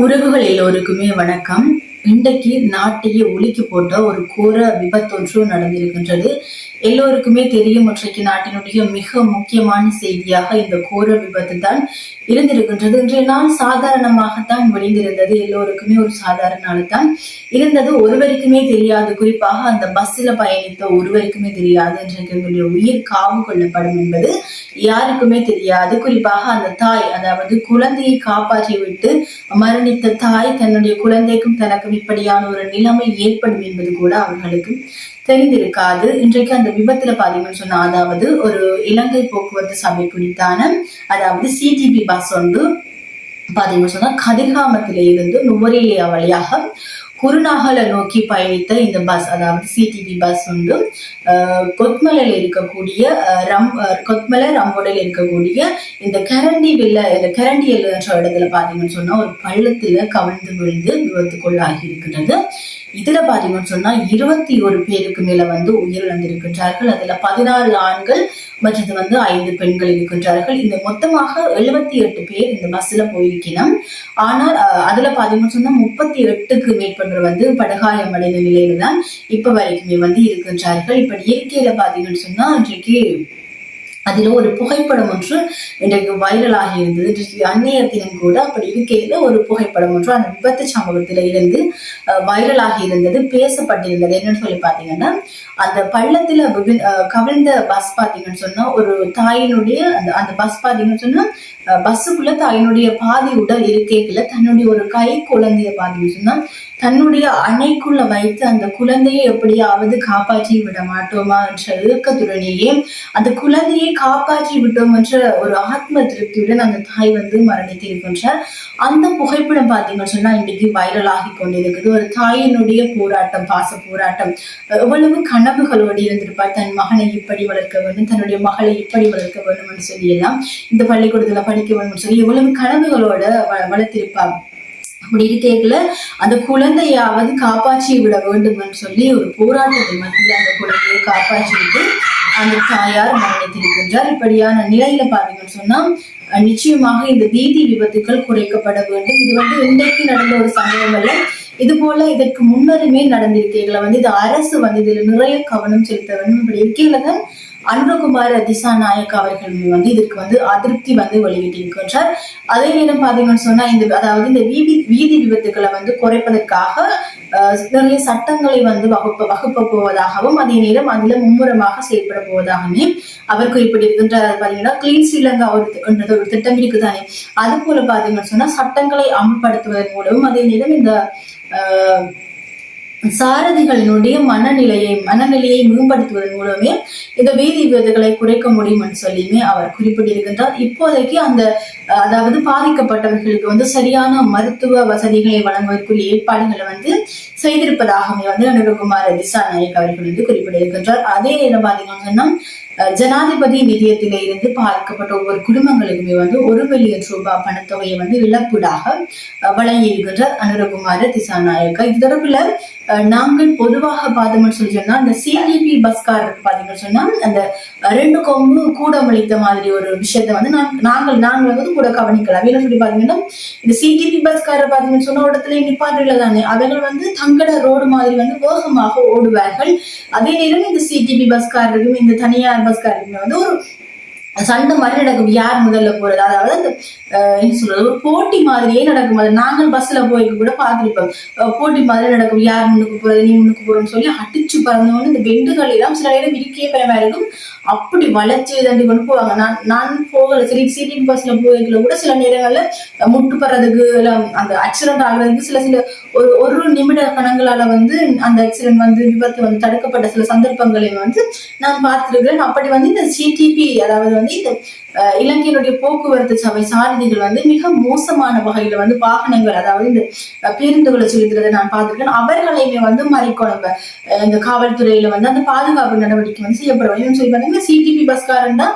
உறவுகள் எல்லோருக்குமே வணக்கம். இன்றைக்கு நாட்டையே ஒலிக்கு போட்ட ஒரு கோர விபத்தொன்று நடந்திருக்கின்றது. எல்லோருக்குமே தெரியும் இன்றைக்கு நாட்டினுடைய மிக முக்கியமான செய்தியாக இந்த கோர விபத்து தான் இருந்திருக்கின்றது. இன்றைய நாள் சாதாரணமாகத்தான் முடிந்திருந்தது. எல்லோருக்குமே ஒரு சாதாரண நாள் தான் இருந்தது ஒருவருக்குமே தெரியாது. குறிப்பாக அந்த பஸ்ல பயணித்த ஒருவருக்குமே தெரியாது இன்றைக்கு எங்களுடைய உயிர் காவு கொள்ளப்படும் என்பது யாருக்குமே தெரியாது. குறிப்பாக அந்த தாய் அதாவது குழந்தையை காப்பாற்றி விட்டு மரணித்த தாய் தன்னுடைய குழந்தைக்கும் தனக்கும் இப்படியான ஒரு நிலைமை ஏற்படும் என்பது கூட அவர்களுக்கு தெரிந்திருக்காது. இன்றைக்கு அந்த விபத்துல பாத்தீங்கன்னு சொன்னா அதாவது ஒரு இலங்கை போக்குவரத்து சபை குறித்தான அதாவது சிடிபி பஸ் ஒன்று பாத்தீங்கன்னு சொன்னா கதிர்காமத்தில இருந்து நுவரேலியா வழியாக குருநாகலை நோக்கி பயணித்த இந்த பஸ் அதாவது சிடிபி பஸ் வந்து கொத்மலையில் இருக்கக்கூடிய அஹ், ரம் அஹ், கொத்மலை ரம்போடையில் இருக்கக்கூடிய இந்த கரண்டி வில்ல இந்த கரண்டி என்ற இடத்துல பாத்தீங்கன்னு சொன்னா ஒரு பள்ளத்துல கவிழ்ந்து விழுந்து விபத்துக்குள்ளாகி இருக்கின்றது இதுல பாத்தீங்கன்னு சொன்னா இருபத்தி ஒரு பேருக்கு மேல வந்து உயிரிழந்திருக்கின்றார்கள். அதுல பதினாறு ஆண்கள் மற்றது வந்து ஐந்து பெண்கள் இருக்கின்றார்கள். இந்த மொத்தமாக எழுபத்தி எட்டு பேர் இந்த பஸ்ல போயிருக்கணும் ஆனால் அதுல பாத்தீங்கன்னு சொன்னா முப்பத்தி எட்டுக்கு மேற்பட்டவர் வந்து படுகாயம் அடைந்த நிலையில தான் இப்ப வரைக்குமே வந்து இருக்கின்றார்கள். இப்ப இயற்கையில பாத்தீங்கன்னு சொன்னா இன்றைக்கு அதில் ஒரு புகைப்படம் ஒன்று இன்றைக்கு வைரலாகி இருந்தது. இன்றைக்கு அந்நிய தினம் கூட அப்படி இருக்கையில ஒரு புகைப்படம் ஒன்று அந்த விபத்து சம்பவத்தில இருந்து அஹ், வைரலாகி இருந்தது பேசப்பட்டிருந்தது. என்னன்னு சொல்லி பாத்தீங்கன்னா அந்த பள்ளத்துல கவிழ்ந்த பஸ் பாத்தீங்கன்னு சொன்னா ஒரு தாயினுடைய அந்த அந்த பஸ் பாத்தீங்கன்னு சொன்னா பஸ்ஸுக்குள்ள தாயினுடைய பாதி உடல் இருக்கைக்குள்ள தன்னுடைய ஒரு கை குழந்தைய பாத்தீங்கன்னு தன்னுடைய அணைக்குள்ள வைத்து அந்த குழந்தையை எப்படியாவது காப்பாற்றி விட மாட்டோமா என்ற ஏக்கத்துடனேயே அந்த குழந்தையை காப்பாற்றி விட்டோம் என்ற ஒரு ஆத்ம திருப்தியுடன் அந்த தாய் வந்து மரணித்திருக்கின்றார் அந்த புகைப்படம் பார்த்தீங்கன்னு சொன்னா இன்னைக்கு வைரலாகி கொண்டிருக்குது. ஒரு தாயினுடைய போராட்டம் பாச போராட்டம். எவ்வளவு கனவுகளோடு இருந்திருப்பார். தன் மகனை இப்படி வளர்க்க வேண்டும் தன்னுடைய மகளை இப்படி வளர்க்க வேண்டும் என்று சொல்லி எல்லாம் இந்த பள்ளிக்கூடத்துல படிக்க வேண்டும் சொல்லி எவ்வளவு கனவுகளோட வ- வளர்த்திருப்பார் அப்படி இருக்கேக்குல அந்த குழந்தையாவது காப்பாற்றி விட வேண்டும் என்று சொல்லி ஒரு போராட்டத்தின் மத்தியில் அந்த குழந்தையை காப்பாற்றிவிட்டு அந்த தாயார் மரணித்திருக்கின்றார். இப்படியான நிலையில பாத்தீங்கன்னு சொன்னா நிச்சயமாக இந்த வீதி விபத்துக்கள் குறைக்கப்பட வேண்டும். இது வந்து இன்றைக்கு நடந்த ஒரு சம்பவம் அல்ல. இது போல இதற்கு முன்னருமே நடந்திருக்கைகளை வந்து இது அரசு வந்து இதுல நிறைய கவனம் செலுத்த வேண்டும். இப்படி இருக்கையில அன்பகுமார் திசாநாயக் அவர்கள் வந்து இதற்கு வந்து அதிருப்தி வந்து வெளியிட்டிருக்கின்றார். அதே நேரம் பாத்தீங்கன்னு சொன்னா இந்த அதாவது இந்த வீதி வீதி விபத்துக்களை வந்து குறைப்பதற்காக நிறைய சட்டங்களை வந்து வகுப்ப வகுப்ப போவதாகவும் அதே நேரம் அதுல மும்முரமாக செயல்பட போவதாகவுமே அவர் குறிப்பிட்டிருக்கின்றார். பாத்தீங்கன்னா கிளீன் ஸ்ரீலங்கா ஒரு என்றது ஒரு திட்டம் இருக்குதானே? அது போல பாத்தீங்கன்னு சொன்னா சட்டங்களை அமல்படுத்துவதன் மூலமும் அதே நேரம் இந்த சாரதிகளினுடைய மனநிலையை மனநிலையை மேம்படுத்துவதன் மூலமே இந்த வீதி விபத்துகளை குறைக்க முடியும் என்று சொல்லியுமே அவர் குறிப்பிட்டிருக்கின்றார். இப்போதைக்கு அந்த அதாவது பாதிக்கப்பட்டவர்களுக்கு வந்து சரியான மருத்துவ வசதிகளை வழங்குவதற்குரிய ஏற்பாடுகளை வந்து செய்திருப்பதாகவே வந்து அனுரகுமார் திசா நாயக் அவர்கள் வந்து குறிப்பிட்டிருக்கின்றார். அதே நேரம் பாத்தீங்கன்னு சொன்னா அஹ், ஜனாதிபதி நிதியத்தில இருந்து பாதிக்கப்பட்ட ஒவ்வொரு குடும்பங்களுக்குமே வந்து ஒரு மில்லியன் ரூபாய் பணத்தொகையை வந்து இழப்பீடாக வழங்கியிருக்கின்றார் அனுரகுமார திசாநாயக்கா இது தொடர்பில் நாங்கள் பொதுவாக பார்த்தோம்னு சொல்லி சொன்னா அந்த சிடிபி பஸ்கார் பாத்தீங்கன்னு சொன்னா அந்த ரெண்டு கொம்பு கூட மளித்த மாதிரி ஒரு விஷயத்த வந்து நாங்கள் நாங்கள் வந்து கூட கவனிக்கலாம். என்ன சொல்லி பாத்தீங்கன்னா இந்த சிடிபி பஸ்காரர் பாத்தீங்கன்னு சொன்ன இடத்துல நிப்பாட்டுல தானே அவர்கள் வந்து தங்கட ரோடு மாதிரி வந்து வேகமாக ஓடுவார்கள். அதே நேரம் இந்த சிடிபி பஸ்காரருக்கும் இந்த தனியார் பஸ்காரருக்குமே வந்து ஒரு சண்டை மாதிரி நடக்கும். யார் முதல்ல போறது? அதாவது அந்த என்ன சொல்றது? ஒரு போட்டி மாதிரியே நடக்கும். அது நாங்கள் பஸ்ல போய் கூட பார்த்துருப்போம். போட்டி மாதிரி நடக்கும். யார் முன்னுக்கு போறது? நீ முன்னுக்கு போறோம்னு சொல்லி அடிச்சு பறந்தவொன்னு இந்த பெண்டுகள் எல்லாம் சில நேரம் இருக்கே பயமா இருக்கும். அப்படி வளைச்சு தண்டி கொண்டு போவாங்க. நான் நான் போகல. சரி சிடி பஸ்ல போய்க்கல. கூட சில நேரங்கள்ல முட்டுப்படுறதுக்கு முட்டு எல்லாம் அந்த ஆக்சிடென்ட் ஆகுறதுக்கு சில சில ஒரு ஒரு நிமிட கணங்களால வந்து அந்த ஆக்சிடென்ட் வந்து விபத்து வந்து தடுக்கப்பட்ட சில சந்தர்ப்பங்களையும் வந்து நான் பார்த்துருக்கேன் அப்படி வந்து இந்த சிடிபி அதாவது வந்து இந்த அஹ், இலங்கையினுடைய போக்குவரத்து சபை சாரதிகள் வந்து மிக மோசமான வகையில வந்து வாகனங்கள் அதாவது இந்த பேருந்துகளை செலுத்துறதை நான் பார்த்திருக்கேன். அவர்களையுமே வந்து மறைக்கொணம்ப இந்த காவல்துறையில வந்து அந்த பாதுகாப்பு நடவடிக்கை வந்து செய்யப்படும். வேண்டும் சொல்லி பார்த்தீங்கன்னா சிடிபி பஸ்காரன் தான்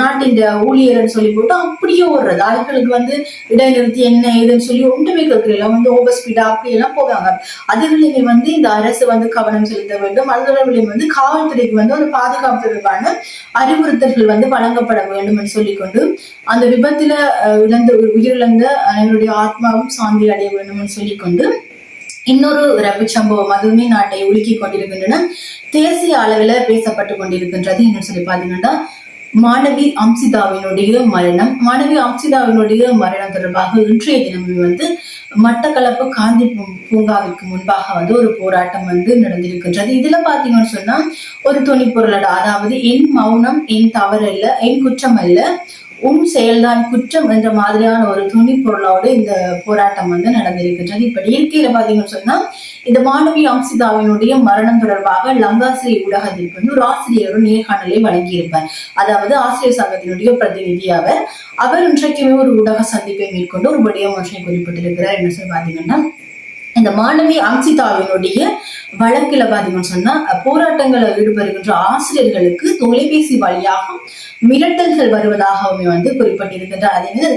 நாட்டின் ஊழியர்னு சொல்லி போட்டு அப்படியே ஓடுறது. ஆட்களுக்கு வந்து இடைநிறுத்தி என்ன ஏதுன்னு சொல்லி ஒன்றுமே கேட்கல வந்து ஓவர் ஸ்பீடா அப்படி எல்லாம் போவாங்க. அதுகளையுமே வந்து இந்த அரசு வந்து கவனம் செலுத்த வேண்டும். அது வந்து காவல்துறைக்கு வந்து ஒரு பாதுகாப்பு தொடர்பான அறிவுறுத்தல்கள் வந்து வழங்கப்பட வேண்டும் என்று சொல்லிக்கொண்டு அந்த விபத்துல அஹ், இழந்த உயிரிழந்த அனைவருடைய ஆத்மாவும் சாந்தி அடைய வேண்டும் என்று சொல்லிக்கொண்டு இன்னொரு ரப்பு சம்பவம் அதுவுமே நாட்டை உலுக்கி கொண்டிருக்கின்றன. தேசிய அளவில் பேசப்பட்டு கொண்டிருக்கின்றது. இன்னும் சொல்லி பாத்தீங்கன்னா மாணவி அம்சிதாவினுடைய மரணம். மாணவி அம்சிதாவினுடைய மரணம் தொடர்பாக இன்றைய தினம் வந்து மட்டக்களப்பு காந்தி பூ- பூங்காவிற்கு முன்பாக வந்து ஒரு போராட்டம் வந்து நடந்திருக்கின்றது. இதுல பாத்தீங்கன்னு சொன்னா ஒரு துணிப்பொருளோட அதாவது என் மௌனம் என் தவறல்ல என் குற்றம் அல்ல உன் செயல்தான் குற்றம் என்ற மாதிரியான ஒரு துணி பொருளோடு இந்த போராட்டம் வந்து நடந்திருக்கின்றது. இப்படி இயற்கையில பாத்தீங்கன்னு சொன்னா இந்த மாணவி அம்சிதாவினுடைய மரணம் தொடர்பாக லங்காசிரி ஊடகத்திற்கு வந்து ஒரு ஆசிரியர் ஒரு நேர்காணலை வழங்கியிருப்பார். அதாவது ஆசிரியர் சங்கத்தினுடைய பிரதிநிதி அவர். அவர் இன்றைக்குமே ஒரு ஊடக சந்திப்பை மேற்கொண்டு ஒரு விடயம் ஒன்றை குறிப்பிட்டிருக்கிறார். என்ன சொல்லி பாத்தீங்கன்னா இந்த மாணவி அம்சிதாவினுடைய வழக்குல பாத்தீங்கன்னு சொன்னா போராட்டங்களில் ஈடுபடுகின்ற ஆசிரியர்களுக்கு தொலைபேசி வழியாக மிரட்டல்கள் வருவதாகவுமே வந்து குறிப்பிட்டிருக்கின்றார் அதே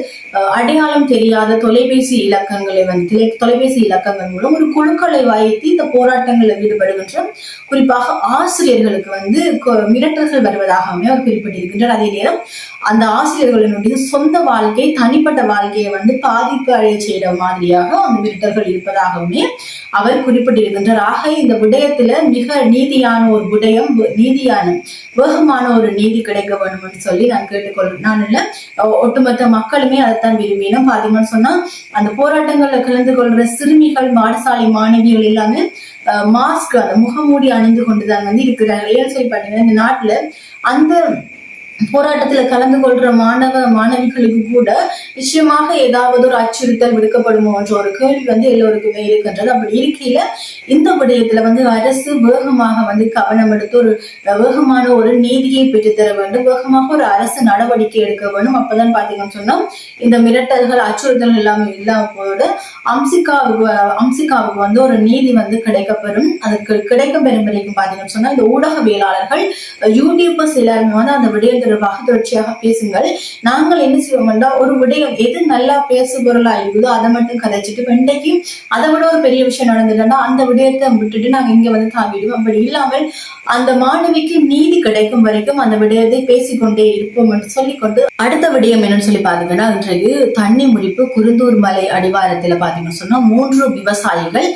அடையாளம் தெரியாத தொலைபேசி இலக்கங்களை வந்து தொலைபேசி இலக்கங்கள் மூலம் ஒரு குழுக்களை வைத்து இந்த போராட்டங்களில் ஈடுபடுகின்ற குறிப்பாக ஆசிரியர்களுக்கு வந்து மிரட்டல்கள் வருவதாகவுமே அவர் குறிப்பிட்டிருக்கின்றார். அதே நேரம் அந்த ஆசிரியர்களினுடைய சொந்த வாழ்க்கை தனிப்பட்ட வாழ்க்கையை வந்து பாதிப்பு அடைய செய்யற மாதிரியாக அந்த மிரட்டல்கள் இருப்பதாகவுமே அவர் குறிப்பிட்டிருக்கின்றார். ஆக இந்த விடயத்துல மிக நீதியான ஒரு விடயம் நீதியான வேகமான ஒரு நீதி கிடைக்க வேண்டும்னு சொல்லி நான் கேட்டுக்கொள் நான் இல்ல ஒட்டுமொத்த மக்களுமே அதைத்தான் விரும்பினோம் பாத்தீங்கன்னு சொன்னா அந்த போராட்டங்கள்ல கலந்து கொள்ற சிறுமிகள் பாடசாலை மாணவிகள் எல்லாமே மாஸ்க் அந்த முகமூடி அணிந்து கொண்டுதான் வந்து இருக்கிறார்கள் ஏன்னு சொல்லி பாத்தீங்கன்னா இந்த நாட்டுல அந்த போராட்டத்துல கலந்து கொள்ற மாணவ மாணவிகளுக்கு கூட நிச்சயமாக ஏதாவது ஒரு அச்சுறுத்தல் விடுக்கப்படுமோ என்ற ஒரு கேள்வி வந்து எல்லோருக்குமே இருக்கின்றது. அப்படி இருக்கையில இந்த விடயத்துல வந்து அரசு வேகமாக வந்து கவனம் எடுத்து ஒரு வேகமான ஒரு நீதியை பெற்றுத்தர வேண்டும். வேகமாக ஒரு அரசு நடவடிக்கை எடுக்க வேண்டும். அப்பதான் பாத்தீங்கன்னு சொன்னா இந்த மிரட்டல்கள் அச்சுறுத்தல்கள் எல்லாமே இல்லாம போயோட. அம்சிகாவுக்கு அம்சிகாவுக்கு வந்து ஒரு நீதி வந்து கிடைக்கப்பெறும். அதுக்கு கிடைக்க பெறும் வரைக்கும் பாத்தீங்கன்னு சொன்னா இந்த ஊடகவியலாளர்கள் யூடியூபர்ஸ் எல்லாருமே வந்து அந்த விடயம் தொடர்பாக தொடர்ச்சியாக பேசுங்கள். நாங்கள் என்ன செய்வோம்னா ஒரு விடயம் எது நல்லா பேசு பொருளா இருக்குதோ அதை மட்டும் கதைச்சிட்டு வெண்டைக்கு அதை விட ஒரு பெரிய விஷயம் நடந்துட்டோம்னா அந்த விடயத்தை விட்டுட்டு நாங்க இங்க வந்து தாங்கிடுவோம். அப்படி இல்லாமல் அந்த மாணவிக்கு நீதி கிடைக்கும் வரைக்கும் அந்த விடயத்தை பேசிக்கொண்டே இருப்போம் என்று சொல்லிக்கொண்டு அடுத்த விடயம் என்னன்னு சொல்லி பாத்தீங்கன்னா இன்றைக்கு தண்ணி முடிப்பு குருந்தூர் மலை அடிவாரத்துல பாத்தீங்கன்னு சொன்னா மூன்று விவசாயிகள்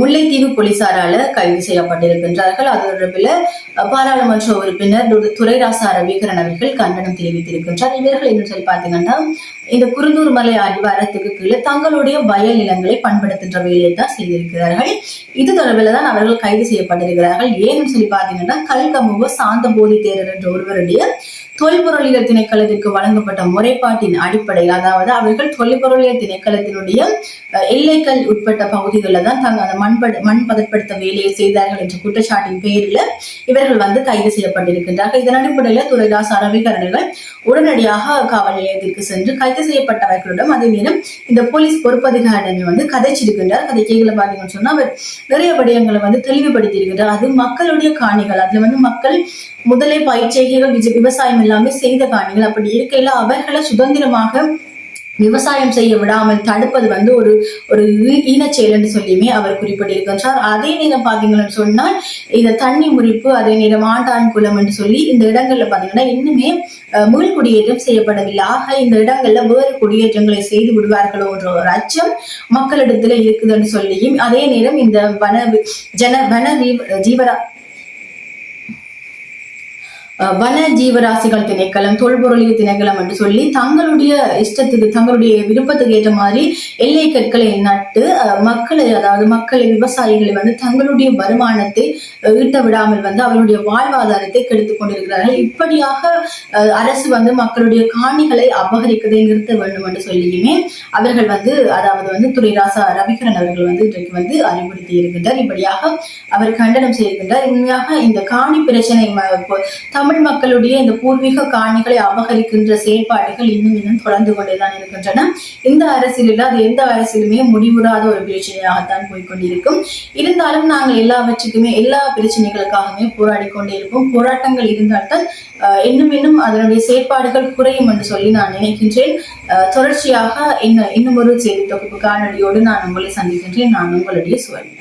முல்லைத்தீவு போலீசாரால கைது செய்யப்பட்டிருக்கின்றார்கள். அது தொடர்பில் பாராளுமன்ற உறுப்பினர் துரைராசா ரவிகரன் அவர்கள் கண்டனம் தெரிவித்திருக்கின்றார். இவர்கள் என்ன சொல்லி பாத்தீங்கன்னா இந்த குருந்தூர் மலை அடிவாரத்துக்கு கீழே தங்களுடைய வயல் நிலங்களை பண்படுத்துகின்ற வேலையை தான் செய்திருக்கிறார்கள். இது தொடர்பில் தான் அவர்கள் கைது செய்யப்பட்டிருக்கிறார்கள். ஏன்னு சொல்லி பார்த்தீங்கன்னா கல்கமுக சாந்த போதி தேரர் என்ற ஒருவருடைய தொல்பொருளியல் திணைக்களத்திற்கு வழங்கப்பட்ட முறைப்பாட்டின் அடிப்படையில் அதாவது அவர்கள் தொல்பொருளியல் திணைக்களத்தினுடைய எல்லைகள் உட்பட்ட பகுதிகளில் தான் தாங்க அந்த மண்பட மண் பதப்படுத்த வேலையை செய்தார்கள் என்ற குற்றச்சாட்டின் பேரில் இவர்கள் வந்து கைது செய்யப்பட்டிருக்கின்றார்கள். இதன் அடிப்படையில் துறைதாஸ் அரவிகரணிகள் உடனடியாக காவல் நிலையத்திற்கு சென்று கைது செய்யப்பட்டவர்களிடம் அதே நேரம் இந்த போலீஸ் பொறுப்பதிகாரியை வந்து கதைச்சிருக்கின்றார். கதை கேட்கல பாத்தீங்கன்னு சொன்னா அவர் நிறைய விடயங்களை வந்து தெளிவுபடுத்தியிருக்கிறார். அது மக்களுடைய காணிகள். அதுல வந்து மக்கள் முதலே பயிற்சிகள் விஜ- விவசாயம் எல்லாமே செய்த காணிகள். அப்படி இருக்கையில அவர்களை சுதந்திரமாக விவசாயம் செய்ய விடாமல் தடுப்பது வந்து ஒரு ஒரு ஈன செயல் என்று சொல்லியுமே அவர் குறிப்பிட்டிருக்கின்றார் அதே நேரம் பாத்தீங்கன்னு சொன்னால் இந்த தண்ணி முறிப்பு அதே நேரம் ஆண்டான் குளம் என்று சொல்லி இந்த இடங்கள்ல பாத்தீங்கன்னா இன்னுமே அஹ், மீள் குடியேற்றம் செய்யப்படவில்லை. ஆக இந்த இடங்கள்ல வேறு குடியேற்றங்களை செய்து விடுவார்களோ என்ற ஒரு அச்சம் மக்களிடத்துல இருக்குதுன்னு சொல்லியும் அதே நேரம் இந்த வன ஜன வன ஜீவரா வன ஜீவராசிகள் திணைக்களம் தொல்பொருளிய திணைக்களம் என்று சொல்லி தங்களுடைய இஷ்டத்துக்கு தங்களுடைய விருப்பத்துக்கு ஏற்ற மாதிரி எல்லை கற்களை நட்டு மக்களை அதாவது மக்களை விவசாயிகளை வந்து தங்களுடைய வருமானத்தை ஈட்ட விடாமல் வந்து அவருடைய வாழ்வாதாரத்தை கெடுத்துக் கொண்டிருக்கிறார்கள். இப்படியாக அஹ், அரசு வந்து மக்களுடைய காணிகளை அபகரிக்கதை நிறுத்த வேண்டும் என்று சொல்லியுமே அவர்கள் வந்து அதாவது வந்து துறை ராசா ரவிகரன் அவர்கள் வந்து இன்றைக்கு வந்து அறிவுறுத்தி இருக்கின்றார். இப்படியாக அவர் கண்டனம் செய்திருக்கின்றார். உண்மையாக இந்த காணி பிரச்சனை தமிழ் தமிழ் மக்களுடைய இந்த பூர்வீக காணிகளை அபகரிக்கின்ற செயற்பாடுகள் இன்னும் இன்னும் தொடர்ந்து கொண்டேதான் இருக்கின்றன. இந்த அரசியலில் அது எந்த அரசியலுமே முடிவுறாத ஒரு பிரச்சனையாகத்தான் போய்க்கொண்டிருக்கும். இருந்தாலும் நாங்கள் எல்லாவற்றுக்குமே எல்லா பிரச்சனைகளுக்காகவே போராடி கொண்டே இருப்போம். போராட்டங்கள் இருந்தால்தான் இன்னும் இன்னும் அதனுடைய செயற்பாடுகள் குறையும் என்று சொல்லி நான் நினைக்கின்றேன். தொடர்ச்சியாக இன்னும் இன்னும் ஒரு செய்தி தொகுப்பு காணொலியோடு நான் உங்களை சந்திக்கின்றேன். நான் உங்களுடைய சுவர்ணி